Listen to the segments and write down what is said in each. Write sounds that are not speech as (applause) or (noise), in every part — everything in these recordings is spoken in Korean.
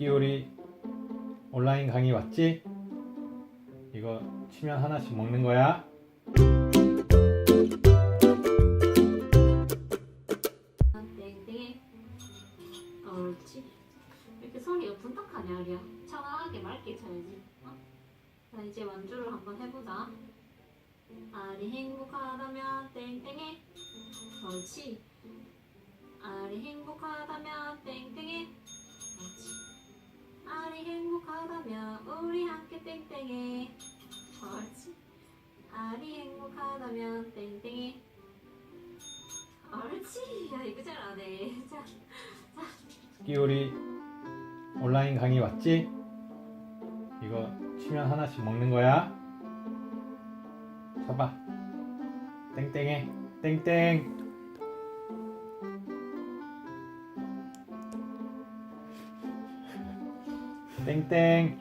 습기요리 온라인 강의 왔지? 이거 치면 하나씩 먹는 거야. 땡땡이 어, 옳지. 이렇게 소리가 분탁하냐 청아하게 맑게 쳐야지. 어? 자 이제 완주를 한번 해보자. 아리 행복하다면 땡땡이 옳지. 아리 행복하다면 땡땡이 옳지 아리 행복하다면 우리 함께 땡땡이 옳지 아리 행복하다면 땡땡이 옳지 야 이거 잘하네 자 습기요리 온라인 강의 왔지? 이거 치면 하나씩 먹는 거야. 쳐봐. 땡땡해. 땡땡. 땡땡.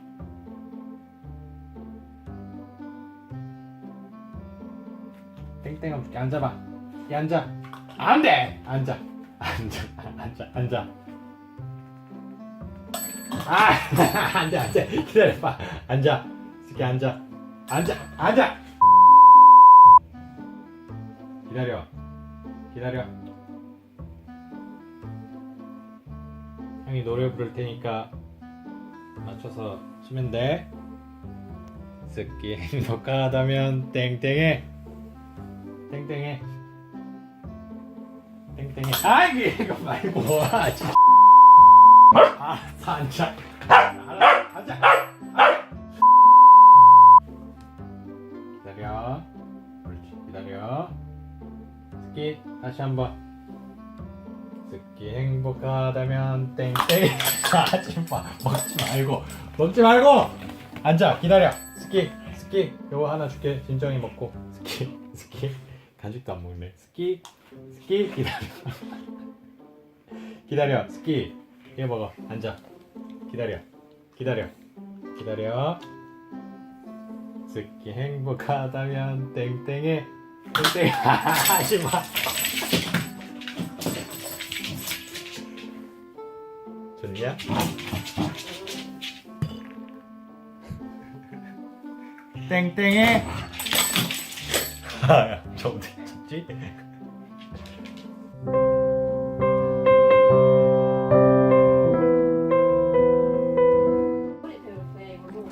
땡땡 없게 앉아봐. 이 앉아. 안 돼. 앉아. 앉아. 앉아. 앉아. 아, (laughs) 앉아, 앉아. 기다려봐. 앉아. 이렇게 앉아. 앉아, 앉아. 기다려. 기다려. 형이 노래 부를 테니까 맞춰서 치면 돼. 습기 행복하다면 땡땡해. 땡땡해. 땡땡해. 아, 이거 말고. 아, 진짜. 알았어, 앉아. 알았어, 앉아. 기다려. 옳지, 기다려. 스키, 다시 한 번. 스키 행복하다면 땡땡. (laughs) 하지 마. 먹지 말고. 먹지 말고. 앉아, 기다려. 스키, 스키. 요거 하나 줄게. 진정이 먹고. 스키, 스키. 간식도 안 먹네. 스키, 스키. 기다려. (laughs) 기다려. 스키. 이거 먹어. 앉아. 기다려. 기다려. 기다려. 스키 행복하다면 땡땡해. 땡땡 (laughs) 하지 마. 좋냐? 땡땡해. 소리 배울 이걸로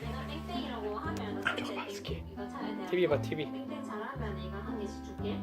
내가 땡땡이라고 하면 줘봐, 스키. 이거 차야 돼 TV 봐, TV. 땡땡 잘하면 이거 한 개씩 줄게